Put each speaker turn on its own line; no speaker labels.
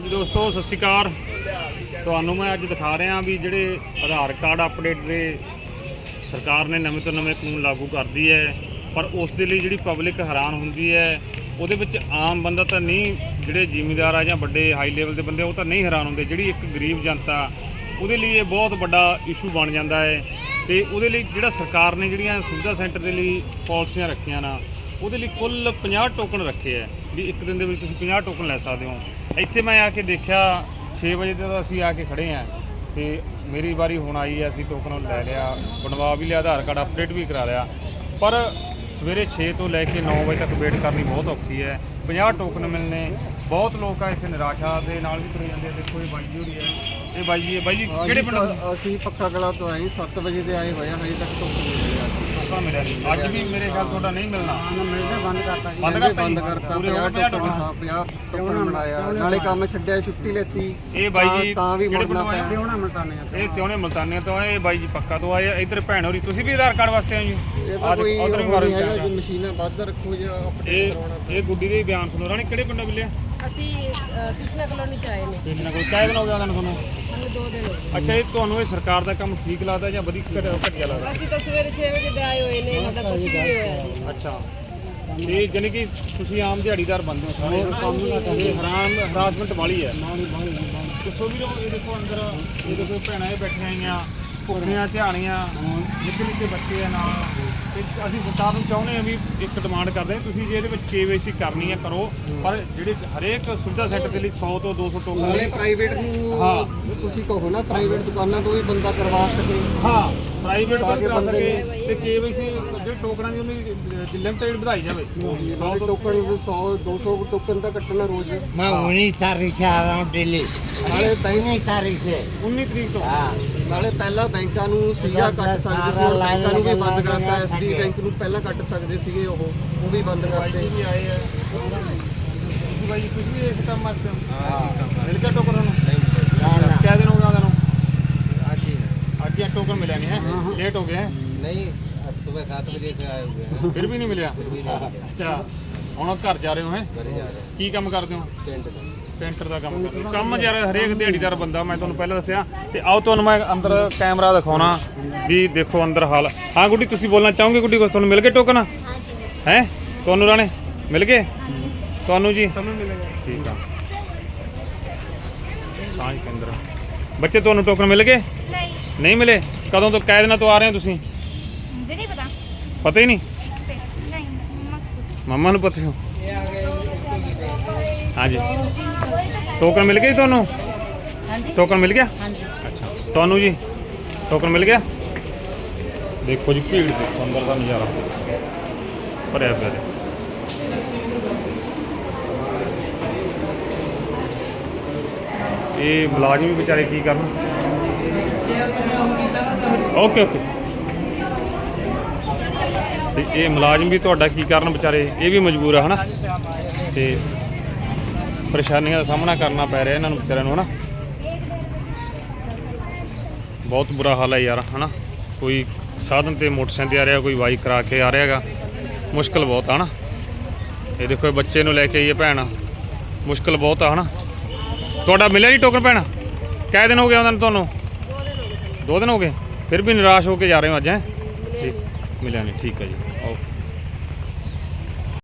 ਹਾਂਜੀ ਦੋਸਤੋ, ਸਤਿ ਸ਼੍ਰੀ ਅਕਾਲ। ਤੁਹਾਨੂੰ ਮੈਂ ਅੱਜ ਦਿਖਾ ਰਿਹਾ ਵੀ ਜਿਹੜੇ ਆਧਾਰ ਕਾਰਡ ਅਪਡੇਟ ਦੇ ਸਰਕਾਰ ਨੇ ਨਵੇਂ ਤੋਂ ਨਵੇਂ ਕਾਨੂੰਨ ਲਾਗੂ ਕਰਦੀ ਹੈ, ਪਰ ਉਸ ਦੇ ਲਈ ਜਿਹੜੀ ਪਬਲਿਕ ਹੈਰਾਨ ਹੁੰਦੀ ਹੈ, ਉਹਦੇ ਵਿੱਚ ਆਮ ਬੰਦਾ ਤਾਂ ਨਹੀਂ, ਜਿਹੜੇ ਜ਼ਿਮੀਂਦਾਰ ਆ ਜਾਂ ਵੱਡੇ ਹਾਈ ਲੈਵਲ ਦੇ ਬੰਦੇ, ਉਹ ਤਾਂ ਨਹੀਂ ਹੈਰਾਨ ਹੁੰਦੇ। ਜਿਹੜੀ ਇੱਕ ਗਰੀਬ ਜਨਤਾ, ਉਹਦੇ ਲਈ ਇਹ ਬਹੁਤ ਵੱਡਾ ਇਸ਼ੂ ਬਣ ਜਾਂਦਾ ਹੈ ਤੇ ਉਹਦੇ ਲਈ ਜਿਹੜਾ ਸਰਕਾਰ ਨੇ ਜਿਹੜੀਆਂ ਸੁਵਿਧਾ ਸੈਂਟਰ ਦੇ ਲਈ ਪਾਲਿਸੀਆਂ ਰੱਖੀਆਂ ਨਾ, ਉਹਦੇ ਲਈ ਕੁੱਲ 50 ਟੋਕਨ ਰੱਖੇ ਆ ਵੀ ਇੱਕ ਦਿਨ ਦੇ ਵਿੱਚ ਤੁਸੀਂ 50 ਟੋਕਨ ਲੈ ਸਕਦੇ ਹੋ। ਇੱਥੇ ਮੈਂ ਆ ਕੇ ਦੇਖਿਆ 6 ਵਜੇ ਤੋਂ ਅਸੀਂ ਆ ਕੇ ਖੜੇ ਆ ਤੇ ਮੇਰੀ ਵਾਰੀ ਹੁਣ ਆਈ ਹੈ ਅਸੀਂ ਟੋਕਨ ਲੈ ਲਿਆ ਬਣਵਾ ਵੀ ਲਿਆ ਆਧਾਰ ਕਾਰਡ ਅਪਡੇਟ ਵੀ ਕਰਾ ਲਿਆ। ਪਰ ਸਵੇਰੇ 6 ਤੋਂ ਲੈ ਕੇ 9 ਵਜੇ ਤੱਕ ਵੇਟ ਕਰਨੀ ਬਹੁਤ ਔਖੀ ਹੈ। 50 ਟੋਕਨ ਮਿਲਨੇ ਬਹੁਤ ਲੋਕ ਆ ਇੱਥੇ ਨਿਰਾਸ਼ਾ ਦੇ ਨਾਲ ਵੀ ਤੁਰੇ ਜਾਂਦੇ ਆ ਦੇਖੋ ਇਹ ਬਾਈ ਜੀ ਹੋਰੀ ਹੈ ਇਹ ਬਾਈ ਜੀ ਹੈ ਬਾਈ ਜੀ ਕਿਹੜੇ ਪਿੰਡ
ਅਸੀਂ ਪੱਕਾ ਗਲਾ ਤੋਂ ਆਏ 7 ਵਜੇ ਦੇ ਆਏ ਹੋਏ ਆ ਹਜੇ ਤੱਕ ਟੋਕਨ ਨਹੀਂ ਮਿਲਿਆ
ਨਹੀਂ ਅੱਜ ਵੀ ਮੇਰੇ ਖਿਆਲ ਤੁਹਾਡਾ ਨਹੀਂ ਮਿਲਣਾ।
ਮਿਲਦੇ ਬੰਦ ਕਰਤਾ ਜੀ।
ਬੰਦ ਕਰਤਾ
ਬੰਦ
ਜੀ?
ਕਰਤਾ
ਪੂਰੇ
50
50
ਟੋਕਨ ਹਾਂ 50 ਟੋਕਨ ਬਣਾਇਆ। ਨਾਲੇ ਕੰਮ ਛੱਡਿਆ ਛੁੱਟੀ ਲੈਤੀ।
ਇਹ ਬਾਈ
ਤਾਂ-
ਜੀ
ਤਾਂ ਵੀ
ਕਿਹੜੇ
ਮੁੜਨਾ
ਪਿੰਡੋਂ ਆਏ?
ਪਿਆ।
ਕਿਉਂ ਨਾ ਮਲਤਾਨੇ
ਇਹ ਤਿਉਣੇ ਮਲਤਾਨੀਆਂ ਤੋਂ ਆਏ ਇਹ ਬਾਈ ਜੀ ਪੱਕਾ ਤੋਂ ਆਏ ਆ। ਇੱਧਰ ਭੈਣ ਹੋਰੀ ਤੁਸੀਂ ਵੀ ਆਧਾਰ ਕਾਰਡ ਵਾਸਤੇ ਆਏ ਜੀ
ਇਹ
ਆਹ
ਤਾਂ ਕੋਈ
ਦੇਖੋ, ਉੱਧਰ ਵੀ
ਉਹ
ਮਾਰੋ
ਨਹੀਂ ਹੈਗਾ
ਧਿਆਨ।
ਜੀ ਮਸ਼ੀਨਾਂ ਵੱਧ ਰੱਖੋ ਜਾਂ ਅਪਡੇਟ
ਇਹ
ਕਰਵਾਉਣਾ
ਇਹ ਗੁੱਡੀ ਦੇ ਬਿਆਨ ਸੁਣੋ। ਰਾਣੀ ਕਿਹੜੇ ਪਿੰਡੋਂ ਮਿਲਿਆ
ਅਸੀਂ ਅ, ਕ੍ਰਿਸ਼ਨਾ ਕਲੋਨੀ ਚ ਆਏ ਨੇ।
ਕਿੰਨਾ ਕੋਈ ਕਾਇਦ ਹੋ ਗਿਆ ਉਹਨਾਂ ਨੂੰ ਤੁਹਾਨੂੰ?
ਦੋ ਦਿਨ ਹੋ ਗਏ।
ਅੱਛਾ ਇਹ ਤੁਹਾਨੂੰ ਇਹ ਸਰਕਾਰ ਦਾ ਕੰਮ ਠੀਕ ਲੱਗਦਾ ਜਾਂ ਵਧੀਆ ਘਟ- ਘਟੀਆ ਲੱਗਦਾ?
ਅਸੀਂ ਤਾਂ ਸਵੇਰੇ 6 ਵਜੇ ਦੇ ਆਏ ਹੋਏ ਨੇ ਸਾਡਾ ਕੁਝ ਵੀ ਨਹੀਂ ਹੋਇਆ ਜੀ।
ਅੱਛਾ। ਤੇ ਜਾਨੀ ਕਿ ਤੁਸੀਂ ਆਮ ਦਿਹਾੜੀਦਾਰ ਬੰਦੇ ਹੋ ਸਾਰੇ। ਇਹ ਹਰਾਮ ਹਰਾਸਮੈਂਟ ਵਾਲੀ ਹੈ। ਦੱਸੋ ਵੀ ਇਹ ਦੇਖੋ ਅੰਦਰ ਇਹ ਦੇਖੋ ਭੈਣਾਂ ਇਹ ਬੈਠੀਆਂ ਆਈਆਂ ਭੁੱਖੀਆਂ ਝਾਣੀਆਂ ਨਿੱਕੇ ਨਿੱਕੇ ਬੱਚੇ ਆ ਨਾਲ। ਤੇ ਅਸੀਂ ਸਰਕਾਰ ਨੂੰ ਚਾਹੁੰਦੇ ਆ ਵੀ ਇੱਕ ਡਿਮਾਂਡ ਕਰਦੇ ਹਾਂ ਤੁਸੀਂ ਜੇ ਇਹਦੇ ਵਿੱਚ KYC ਕਰਨੀ ਹੈ ਕਰੋ ਪਰ ਜਿਹੜੇ ਹਰੇਕ ਸੁਵਿਧਾ ਸੈਂਟਰ ਦੇ ਲਈ 100 ਤੋਂ 200 ਟੋਕਨ
ਨਾਲੇ ਪ੍ਰਾਈਵੇਟ ਨੂੰ
ਹਾਂ।
ਤੁਸੀਂ ਕਹੋ ਨਾ ਪ੍ਰਾਈਵੇਟ ਦੁਕਾਨਾਂ ਤੋਂ ਵੀ ਬੰਦਾ ਕਰਵਾ ਸਕੇ
ਹਾਂ ਪ੍ਰਾਈਵੇਟ
ਤਾਂ
ਪਰ
ਕਿ
ਕਰਾ
ਬੰਦੇ
ਸਕੇ ਤੇ KYC ਜਿਹੜੇ ਟੋਕਨਾਂ ਦੀ ਉਹਦੀ ਲਿਮਟਿਡ ਵਧਾਈ ਜਾਵੇ 100
ਨਾਲੇ
ਤੋਂ
ਟੋਕਨ 100 200 ਟੋਕਨ ਤਾਂ ਕੱਟਣਾ ਰੋਜ਼
मैं उन्नीस तारीख से आ रहा हूँ दिल्ली
ਨਾਲੇ ਬੈਂਕ
उन्नीस तारीख से
19 ਤਰੀਕ ਤੋਂ
हाँ
ਨਾਲੇ ਪਹਿਲਾਂ ਬੈਂਕਾਂ ਨੂੰ ਸੀਗਾ ਕੱਟ ਸਕਦੇ ਸੀ ਹੁਣ ਬੈਂਕਾਂ ਨੂੰ ਵੀ ਬੰਦ ਕਰਤਾ ਐਸਬੀ ਬੈਂਕ ਨੂੰ ਪਹਿਲਾਂ ਕੱਟ ਸਕਦੇ ਸੀਗੇ ਉਹ ਉਹ ਵੀ ਬੰਦ
ਬਾਈ
ਕਰਤੇ
ਜੀ ਵੀ ਆਏ ਆ ਤੁਸੀਂ ਬਾਈ ਤੁਸੀਂ ਵੀ ਇਸ ਕੰਮ ਵਾਸਤੇ ਹਾਂ ਮਿਲ ਗਿਆ ਟੋਕਨ ਨੂੰ
ना ना
ਕਿਆ ਦਿਨ ਹੋ ਗਿਆ ਉਹਨਾਂ ਨੂੰ
आज ही
ਅੱਜ ਹੀ ਟੋਕਨ ਮਿਲਿਆ ਨਹੀਂ ਹੈ ਲੇਟ ਹੋ ਗਏ ਹੈ
नहीं अब सुबह सात बजे से आए हुए हैं
ਫਿਰ ਵੀ ਨਹੀਂ ਮਿਲਿਆ ਅੱਛਾ ਹੁਣ ਘਰ ਜਾ ਰਹੇ ਹੋ ਹੈ
घर जा रहे
ਕੀ ਕੰਮ ਕਰਦੇ ਹੋ
हैं
ਟੈਂਕਰ ਦਾ ਕੰਮ ਕਰਦਾ। ਕੰਮ ਯਾਰ ਹਰੇਕ ਦਿਹਾੜੀਦਾਰ ਬੰਦਾ ਮੈਂ ਤੁਹਾਨੂੰ ਪਹਿਲਾਂ ਦੱਸਿਆ। ਤੇ ਆਓ ਤੁਹਾਨੂੰ ਮੈਂ ਅੰਦਰ ਕੈਮਰਾ ਦਿਖਾਉਣਾ ਵੀ ਦੇਖੋ ਅੰਦਰ ਹਾਲ। ਹਾਂ ਗੁੱਡੀ ਤੁਸੀਂ ਬੋਲਣਾ ਚਾਹੋਗੇ ਗੁੱਡੀ ਤੁਹਾਨੂੰ ਮਿਲ ਗਏ ਟੋਕਨ ਹੈ? ਤੁਹਾਨੂੰ ਰਾਣੇ ਮਿਲ ਗਏ? ਤੁਹਾਨੂੰ ਜੀ? ਤੁਹਾਨੂੰ ਮਿਲੇਗਾ ਠੀਕ ਆ। ਸਾਂਝ ਕੇਂਦਰ। ਬੱਚੇ ਤੁਹਾਨੂੰ ਟੋਕਨ ਮਿਲ ਗਏ?
ਨਹੀਂ।
ਨਹੀਂ ਮਿਲੇ? ਕਦੋਂ ਤੋਂ ਕੈਦ ਨਾਲ ਤੋਂ ਆ ਰਹੇ ਹੋ ਤੁਸੀਂ?
ਮੁਝੇ ਨਹੀਂ ਪਤਾ।
ਪਤਾ ਹੀ ਨਹੀਂ?
ਨਹੀਂ
ਮੰਮਾ ਨੂੰ ਨੂੰ ਪਤਾ ਹੋ ਹਾਂਜੀ। ਟੋਕਨ ਮਿਲ ਗਈ ਤੁਹਾਨੂੰ? ਟੋਕਨ ਮਿਲ ਗਿਆ? ਅੱਛਾ। ਤੁਹਾਨੂੰ ਜੀ? ਟੋਕਨ ਮਿਲ ਗਿਆ? ਦੇਖੋ ਜੀ ਭੀੜ ਦੇਖੋ ਅੰਦਰ ਦਾ ਨਜ਼ਾਰਾ। ਭਰਿਆ ਪਿਆ ਜੀ। ਇਹ ਮੁਲਾਜ਼ਮ ਵੀ ਵਿਚਾਰੇ ਕੀ ਕਰਨ? Okay okay. ਤੇ ਇਹ ਮੁਲਾਜ਼ਮ ਵੀ ਤੁਹਾਡਾ ਕੀ ਕਰਨ ਵਿਚਾਰੇ? ਇਹ ਵੀ ਮਜਬੂਰ ਆ ਹਨਾ? ਤੇ ਪਰੇਸ਼ਾਨੀਆਂ ਦਾ ਸਾਹਮਣਾ ਕਰਨਾ ਪੈ ਰਿਹਾ ਇਹਨਾਂ ਨੂੰ ਵਿਚਾਰਿਆਂ ਨੂੰ, ਹਨਾ? ਬਹੁਤ ਬੁਰਾ ਹਾਲ ਹੈ ਯਾਰ, ਹਨਾ? ਕੋਈ ਸਾਧਨ ਤੇ ਮੋਟਰਸਾਈਕਲ ਤੇ ਆ ਰਿਹਾ, ਕੋਈ ਬਾਈਕ ਕਰਾ ਕੇ ਆ ਰਿਹਾਗਾ ਮੁਸ਼ਕਲ ਬਹੁਤ ਆ, ਹਨਾ? ਇਹ ਦੇਖੋ, ਇਹ ਬੱਚੇ ਨੂੰ ਲੈ ਕੇ ਆਈਏ ਭੈਣ। ਮੁਸ਼ਕਲ ਬਹੁਤ ਆ, ਹਨਾ? ਤੁਹਾਡਾ ਮਿਲਿਆ ਨਹੀਂ ਟੋਕਨ ਭੈਣ? ਕਿੰਨੇ ਦਿਨ ਹੋ ਗਏ ਉਹਨਾਂ ਨੂੰ ਤੁਹਾਨੂੰ? ਦੋ ਦਿਨ ਹੋ ਗਏ। ਫਿਰ ਵੀ ਨਿਰਾਸ਼ ਹੋ ਕੇ ਜਾ ਰਹੇ ਹੋ ਅੱਜ, ਹੈ? ਠੀਕ ਮਿਲਿਆ ਨਹੀਂ, ਠੀਕ ਹੈ ਜੀ।